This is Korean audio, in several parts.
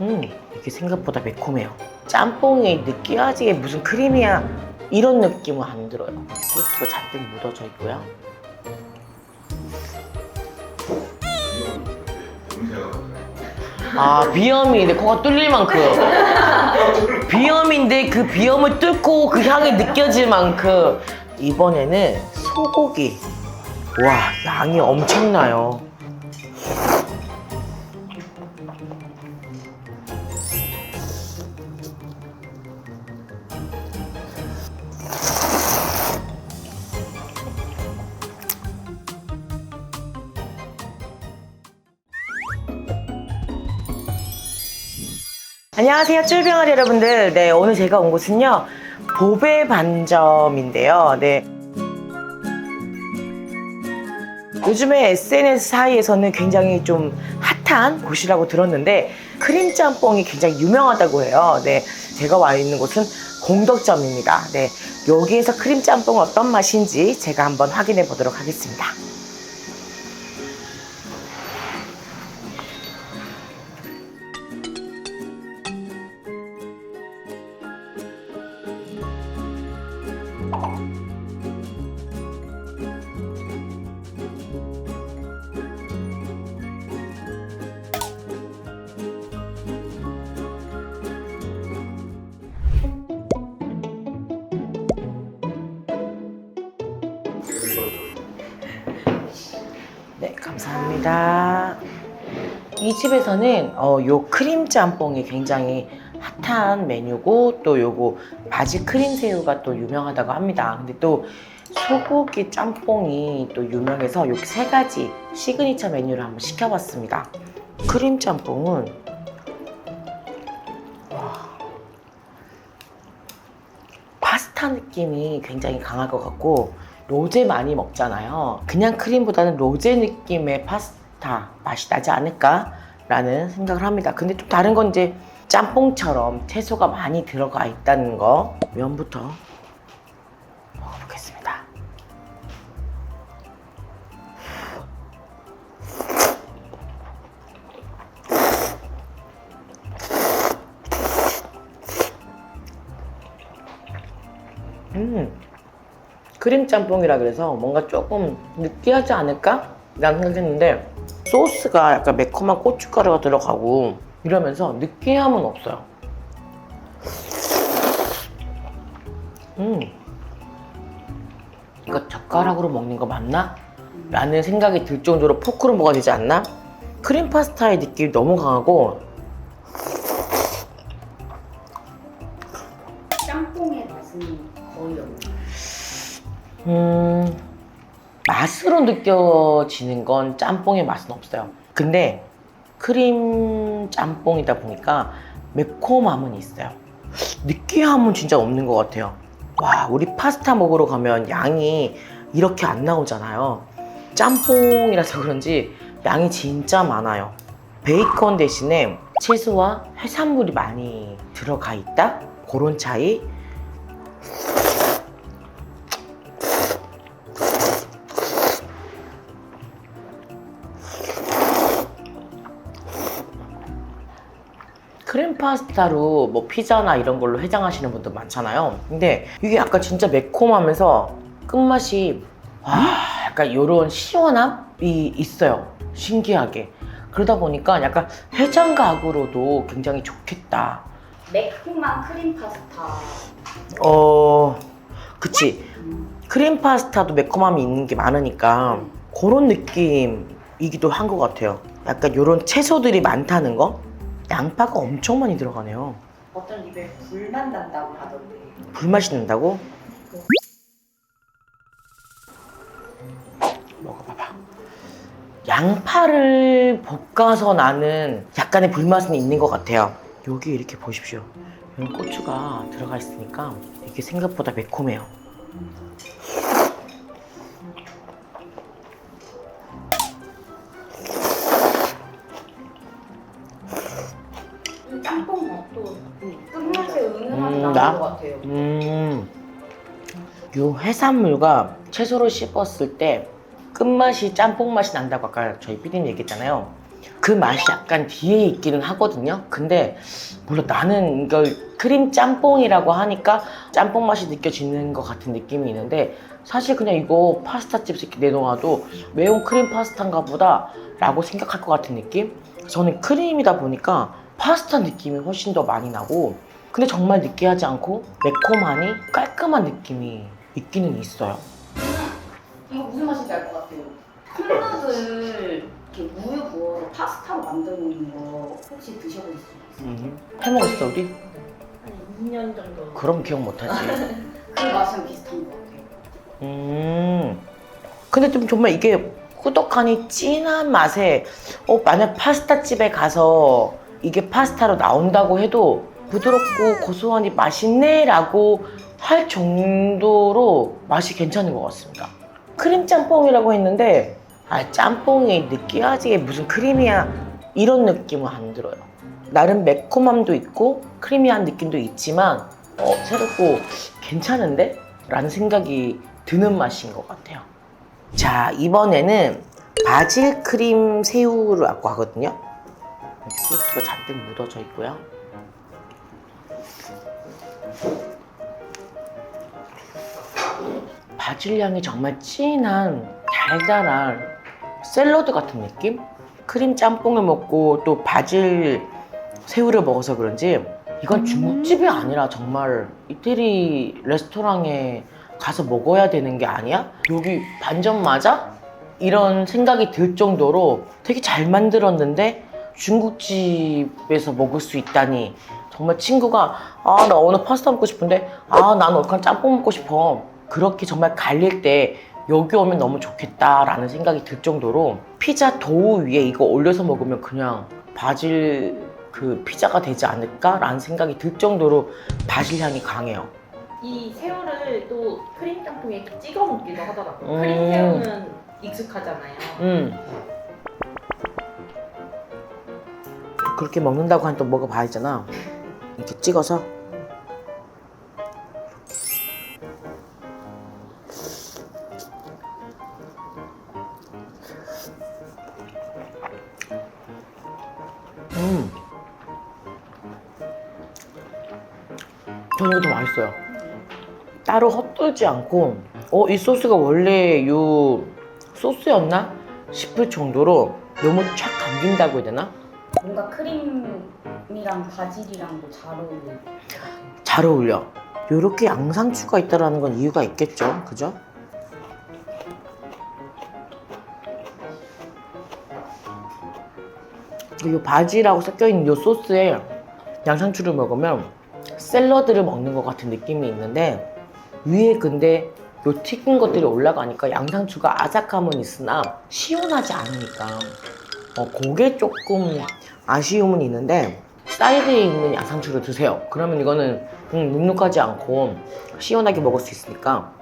음, 이게 생각보다 매콤해요. 짬뽕이 느끼하지게 무슨 크림이야 이런 느낌은 안 들어요. 소스가 잔뜩 묻어져 있고요. 아 비염이 내 코가 뚫릴 만큼 비염인데 그 비염을 뚫고 그 향이 느껴질 만큼 이번에는 소고기 와 양이 엄청나요. 안녕하세요 쫄병아리 여러분들. 네 오늘 제가 온 곳은요 보배 반점인데요. 네 요즘에 SNS 사이에서는 굉장히 좀 핫한 곳이라고 들었는데 크림 짬뽕이 굉장히 유명하다고 해요. 네 제가 와 있는 곳은 공덕점입니다. 네 여기에서 크림 짬뽕 어떤 맛인지 제가 한번 확인해 보도록 하겠습니다 감사합니다. 이 집에서는 어, 요 크림 짬뽕이 굉장히 핫한 메뉴고 또 요거 바지 크림 새우가 또 유명하다고 합니다. 근데 또 소고기 짬뽕이 또 유명해서 요 세 가지 시그니처 메뉴를 한번 시켜봤습니다. 크림 짬뽕은 와, 파스타 느낌이 굉장히 강할 것 같고 로제 많이 먹잖아요. 그냥 크림보다는 로제 느낌의 파스타 맛이 나지 않을까라는 생각을 합니다. 근데 좀 다른 건 이제 짬뽕처럼 채소가 많이 들어가 있다는 거. 면부터 크림 짬뽕이라 그래서 뭔가 조금 느끼하지 않을까? 라는 생각했는데 소스가 약간 매콤한 고춧가루가 들어가고 이러면서 느끼함은 없어요. 음. 이거 젓가락으로 먹는 거 맞나? 라는 생각이 들 정도로 포크로 먹어야 되지 않나? 크림 파스타의 느낌이 너무 강하고 짬뽕의 맛은 거의 없는. 음, 맛으로 느껴지는 건 짬뽕의 맛은 없어요. 근데 크림 짬뽕이다 보니까 매콤함은 있어요. 느끼함은 진짜 없는 것 같아요. 와, 우리 파스타 먹으러 가면 양이 이렇게 안 나오잖아요. 짬뽕이라서 그런지 양이 진짜 많아요. 베이컨 대신에 채소와 해산물이 많이 들어가 있다? 그런 차이? 파스타로 뭐 피자나 이런 걸로 해장하시는 분들 많잖아요. 근데 이게 약간 진짜 매콤하면서 끝맛이 와 약간 이런 시원함이 있어요. 신기하게. 그러다 보니까 약간 해장각으로도 굉장히 좋겠다. 매콤한 크림 파스타. 어, 그치. 크림 파스타도 매콤함이 있는 게 많으니까 그런 느낌이기도 한 것 같아요. 약간 이런 채소들이 많다는 거? 양파가 엄청 많이 들어가네요. 어떤 입에 불만 난다고 하던데. 불맛이 난다고? 먹어봐봐. 양파를 볶아서 나는 약간의 불맛은 있는 것 같아요. 여기 이렇게 보십시오. 여기 고추가 들어가 있으니까 이게 생각보다 매콤해요. 같아요. 음, 요 해산물과 채소를 씹었을 때 끝맛이 짬뽕 맛이 난다고 아까 저희 피디님 얘기했잖아요. 그 맛이 약간 뒤에 있기는 하거든요. 근데 몰라 나는 이걸 크림 짬뽕이라고 하니까 짬뽕 맛이 느껴지는 것 같은 느낌이 있는데 사실 그냥 이거 파스타집에서 이렇게 내놓아도 매운 크림 파스타인가 보다 라고 생각할 것 같은 느낌? 저는 크림이다 보니까 파스타 느낌이 훨씬 더 많이 나고 근데 정말 느끼하지 않고 매콤하니 깔끔한 느낌이 있기는 있어요. 이거 무슨 맛인지 알 것 같아요. 콩나물 이렇게 우유 부어서 파스타로 만들어 놓는 거 혹시 드셔보셨어요? 음. 해먹었어 우리? 한 2년 정도. 그럼 기억 못하지. 그 맛이랑 비슷한 것 같아요. 음. 근데 좀 정말 이게 꾸덕하니 진한 맛에 어 만약 파스타 집에 가서 이게 파스타로 나온다고 해도 부드럽고 고소하니 맛있네 라고 할 정도로 맛이 괜찮은 것 같습니다. 크림 짬뽕이라고 했는데 아 짬뽕이 느끼하지 무슨 크림이야 이런 느낌은 안 들어요. 나름 매콤함도 있고 크리미한 느낌도 있지만 어 새롭고 괜찮은데? 라는 생각이 드는 맛인 것 같아요. 자, 이번에는 바질 크림 새우를 갖고 하거든요. 소스가 잔뜩 묻어져 있고요. 바질 향이 정말 진한 달달한 샐러드 같은 느낌? 크림 짬뽕을 먹고 또 바질 새우를 먹어서 그런지 이건 중국집이 아니라 정말 이태리 레스토랑에 가서 먹어야 되는 게 아니야? 여기 반전 맞아? 이런 생각이 들 정도로 되게 잘 만들었는데 중국집에서 먹을 수 있다니 정말 친구가 아 나 오늘 파스타 먹고 싶은데 아 난 오늘 짬뽕 먹고 싶어 그렇게 정말 갈릴 때 여기 오면 너무 좋겠다라는 생각이 들 정도로 피자 도우 위에 이거 올려서 먹으면 그냥 바질 그 피자가 되지 않을까라는 생각이 들 정도로 바질 향이 강해요. 이 새우를 또 크림 짬뽕에 찍어 먹기도 하더라고요. 음. 크림 새우는 익숙하잖아요. 음. 그렇게 먹는다고 하니 또 먹어봐야잖아. 이렇게 찍어서. 음. 저는 이거 더 맛있어요. 따로 헛돌지 않고, 어, 이 소스가 원래 요 소스였나? 싶을 정도로 너무 촥 감긴다고 해야 되나? 뭔가 크림이랑 바질이랑도 잘 어울려요. 잘 어울려. 이렇게 양상추가 있다라는 건 이유가 있겠죠, 그죠? 이 바지라고 섞여 있는 이 소스에 양상추를 먹으면 샐러드를 먹는 것 같은 느낌이 있는데 위에 근데 요 튀긴 것들이 올라가니까 양상추가 아삭함은 있으나 시원하지 않으니까 어, 그게 조금 아쉬움은 있는데 사이드에 있는 양상추를 드세요. 그러면 이거는 음, 눅눅하지 않고 시원하게 먹을 수 있으니까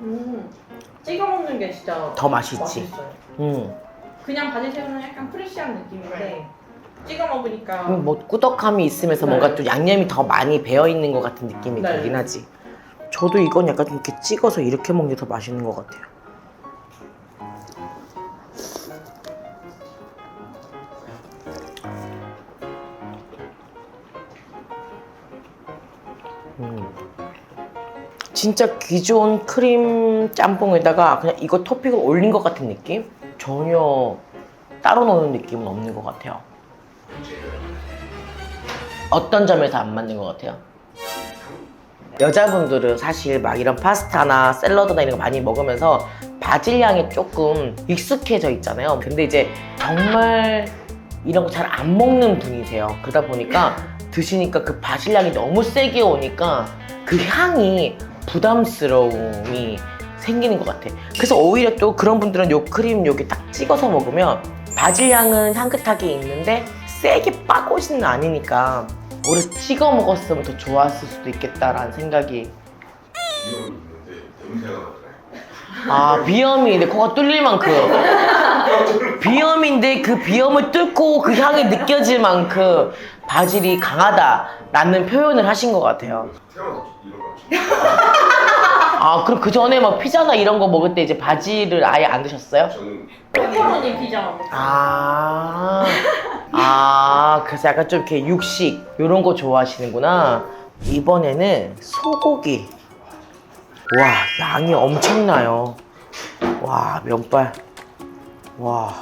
음, 찍어 먹는 게 진짜 더 맛있지. 맛있어요. 음, 그냥 바질 새우는 약간 프레시한 느낌인데 찍어 먹으니까 음, 뭐 꾸덕함이 있으면서 네. 뭔가 또 양념이 더 많이 배어 있는 것 같은 느낌이 네. 들긴 하지. 저도 이건 약간 좀 이렇게 찍어서 이렇게 먹는 게 더 맛있는 것 같아요. 음. 진짜 기존 크림 짬뽕에다가 그냥 이거 토핑을 올린 것 같은 느낌? 전혀 따로 노는 느낌은 없는 것 같아요. 어떤 점에서 안 맞는 것 같아요? 여자분들은 사실 막 이런 파스타나 샐러드나 이런 거 많이 먹으면서 바질 향이 조금 익숙해져 있잖아요. 근데 이제 정말 이런 거 잘 안 먹는 분이세요. 그러다 보니까 드시니까 그 바질 향이 너무 세게 오니까 그 향이 부담스러움이 생기는 것 같아. 그래서 오히려 또 그런 분들은 요 크림 여기 딱 찍어서 먹으면 바질 향은 향긋하게 있는데 세게 빠고지는 아니니까 오히려 찍어 먹었으면 더 좋았을 수도 있겠다라는 생각이. 아 비염이 내 코가 뚫릴 만큼 비염인데 그 비염을 뚫고 그 향이 느껴질 만큼 바질이 강하다라는 표현을 하신 것 같아요. 태어나서 이런 거 아 그럼 그 전에 막 피자나 이런 거 먹을 때 이제 바지를 아예 안 드셨어요? 저는 페퍼로니 피자 먹었어요. 아, 아, 그래서 약간 좀 이렇게 육식 이런 거 좋아하시는구나. 이번에는 소고기. 와, 양이 엄청나요. 와, 면발. 와.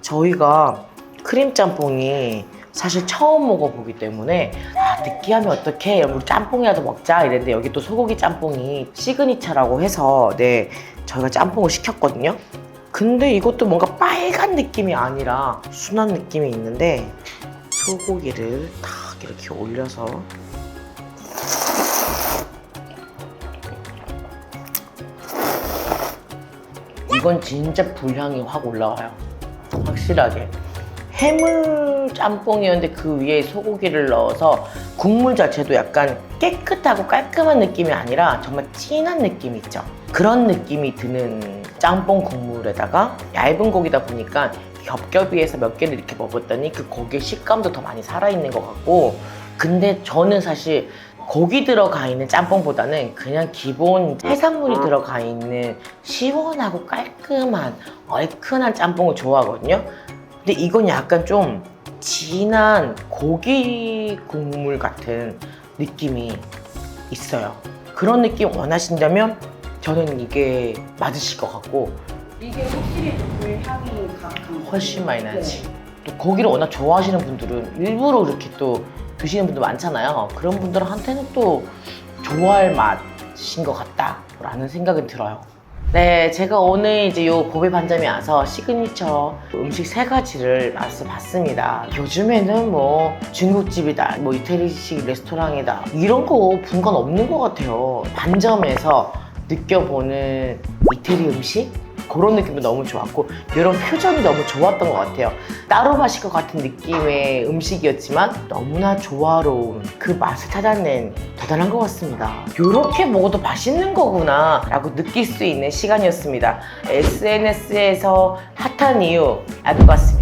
저희가 크림 짬뽕이 사실 처음 먹어보기 때문에 아, 느끼하면 어떡해? 우리 짬뽕이라도 먹자. 이랬는데 여기 또 소고기 짬뽕이 시그니처라고 해서 네 저희가 짬뽕을 시켰거든요. 근데 이것도 뭔가 빨간 느낌이 아니라 순한 느낌이 있는데 소고기를 탁 이렇게 올려서 이건 진짜 불향이 확 올라와요. 확실하게. 해물 짬뽕이었는데 그 위에 소고기를 넣어서 국물 자체도 약간 깨끗하고 깔끔한 느낌이 아니라 정말 진한 느낌 있죠. 그런 느낌이 드는 짬뽕 국물에다가 얇은 고기다 보니까 겹겹이해서 몇 개를 이렇게 먹었더니 그 고기의 식감도 더 많이 살아있는 것 같고 근데 저는 사실 고기 들어가 있는 짬뽕보다는 그냥 기본 해산물이 들어가 있는 시원하고 깔끔한 얼큰한 짬뽕을 좋아하거든요. 근데 이건 약간 좀 진한 고기 국물 같은 느낌이 있어요. 그런 느낌 원하신다면 저는 이게 맞으실 것 같고 이게 확실히 좀 불향이 강한 훨씬 많이 네. 나지. 또 고기를 워낙 좋아하시는 분들은 일부러 이렇게 또 드시는 분들 많잖아요. 그런 분들한테는 또 좋아할 맛인 것 같다라는 생각이 들어요. 네, 제가 오늘 이제 요 고비 반점에 와서 시그니처 음식 세 가지를 맛을 봤습니다. 요즘에는 뭐 중국집이다, 뭐 이태리식 레스토랑이다 이런 거 분간 없는 것 같아요. 반점에서 느껴보는 이태리 음식 그런 느낌도 너무 좋았고 이런 표정이 너무 좋았던 것 같아요. 따로 마실 것 같은 느낌의 음식이었지만 너무나 조화로운 그 맛을 찾아낸 대단한 것 같습니다. 이렇게 먹어도 맛있는 거구나 라고 느낄 수 있는 시간이었습니다. SNS에서 핫한 이유 같습니다.